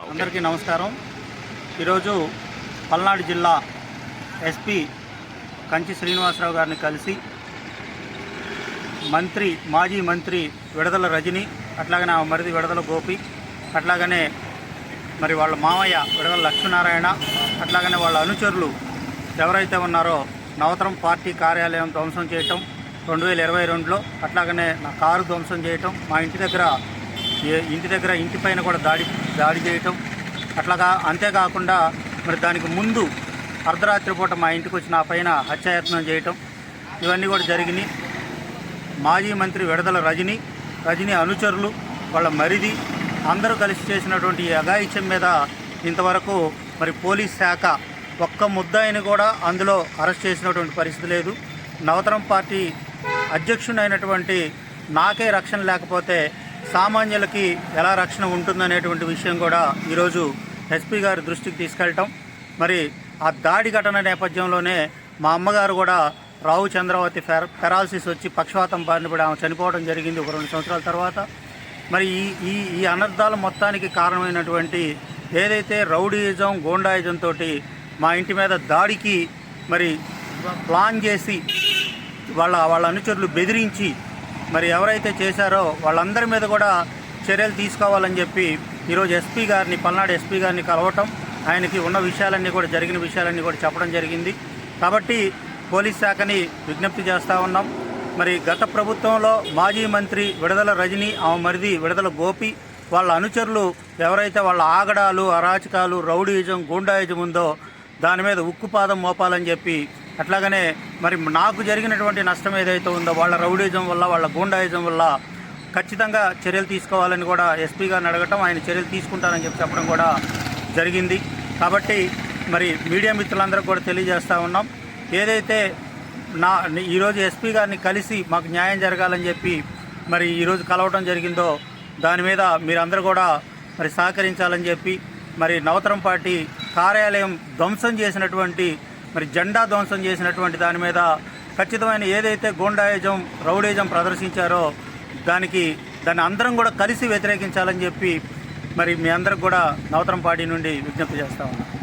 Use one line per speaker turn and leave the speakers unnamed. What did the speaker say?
అందరికీ నమస్కారం. ఈరోజు పల్నాడు జిల్లా ఎస్పీ కంచి శ్రీనివాసరావు గారిని కలిసి మంత్రి మాజీ మంత్రి విడదల రజని అట్లాగనే ఆ మరిది విడదల గోపి అట్లాగనే మరి వాళ్ళ మామయ్య విడదల లక్ష్మీనారాయణ అట్లాగనే వాళ్ళ అనుచరులు ఎవరైతే ఉన్నారో నవతరం పార్టీ కార్యాలయం ధ్వంసం చేయటం రెండు వేల ఇరవై రెండులో అట్లాగనే నా కారు ధ్వంసం చేయటం మా ఇంటి దగ్గర ఇంటి దగ్గర ఇంటి పైన కూడా దాడి దాడి చేయటం అట్లాగా అంతేకాకుండా మరి దానికి ముందు అర్ధరాత్రి పూట మా ఇంటికి వచ్చి నా పైన హత్యాయత్నం చేయటం ఇవన్నీ కూడా జరిగినాయి. మాజీ మంత్రి విడదల రజని రజని అనుచరులు వాళ్ళ మరిది అందరూ కలిసి చేసినటువంటి ఈ అఘాయిత్యం మీద ఇంతవరకు మరి పోలీస్ శాఖ ఒక్క ముద్దాయిని కూడా అందులో అరెస్ట్ చేసినటువంటి పరిస్థితి లేదు. నవతరం పార్టీ అధ్యక్షుడైనటువంటి నాకే రక్షణ లేకపోతే సామాన్యులకి ఎలా రక్షణ ఉంటుందనేటువంటి విషయం కూడా ఈరోజు ఎస్పీ గారి దృష్టికి తీసుకెళ్ళటం. మరి ఆ దాడి ఘటన నేపథ్యంలోనే మా అమ్మగారు కూడా రావు చంద్రవతి ఫెర పెరాలసిస్ వచ్చి పక్షవాతం బారిన పడి ఆమె చనిపోవడం జరిగింది ఒక రెండు సంవత్సరాల తర్వాత. మరి ఈ ఈ ఈ అనర్థాల మొత్తానికి కారణమైనటువంటి ఏదైతే రౌడీయిజం గోండాయిజం తోటి మా ఇంటి మీద దాడికి మరి ప్లాన్ చేసి వాళ్ళ వాళ్ళ అనుచరులు బెదిరించి మరి ఎవరైతే చేశారో వాళ్ళందరి మీద కూడా చర్యలు తీసుకోవాలని చెప్పి ఈరోజు ఎస్పీ గారిని పల్నాడు ఎస్పీ గారిని కలవటం ఆయనకి ఉన్న విషయాలన్నీ కూడా జరిగిన విషయాలన్నీ కూడా చెప్పడం జరిగింది. కాబట్టి పోలీస్ శాఖని విజ్ఞప్తి చేస్తూ ఉన్నాం. మరి గత ప్రభుత్వంలో మాజీ మంత్రి విడదల రజని ఆమె మరిది విడదల గోపి వాళ్ళ అనుచరులు ఎవరైతే వాళ్ళ ఆగడాలు అరాచకాలు రౌడీయిజం గూండాయిజం ఉందో దాని మీద ఉక్కుపాదం మోపాలని చెప్పి అట్లాగనే మరి నాకు జరిగినటువంటి నష్టం ఏదైతే ఉందో వాళ్ళ రౌడీజం వల్ల వాళ్ళ గూండాయిజం వల్ల ఖచ్చితంగా చర్యలు తీసుకోవాలని కూడా ఎస్పీ గారిని అడగటం ఆయన చర్యలు తీసుకుంటారని చెప్పి చెప్పడం కూడా జరిగింది. కాబట్టి మరి మీడియా మిత్రులందరూ కూడా తెలియజేస్తూ ఉన్నాం. ఏదైతే నా ఈరోజు ఎస్పీ గారిని కలిసి మాకు న్యాయం జరగాలని చెప్పి మరి ఈరోజు కలవటం జరిగిందో దాని మీద మీరందరూ కూడా మరి సహకరించాలని చెప్పి మరి నవతరం పార్టీ కార్యాలయం ధ్వంసం చేసినటువంటి మరి జెండా ధ్వంసం చేసినటువంటి దాని మీద ఖచ్చితమైన ఏదైతే గోండాయిజం రౌడేజం ప్రదర్శించారో దానికి దాన్ని అందరం కూడా కలిసి వ్యతిరేకించాలని చెప్పి మరి మీ అందరికి కూడా నవతరం పార్టీ నుండి విజ్ఞప్తి చేస్తా ఉన్నాను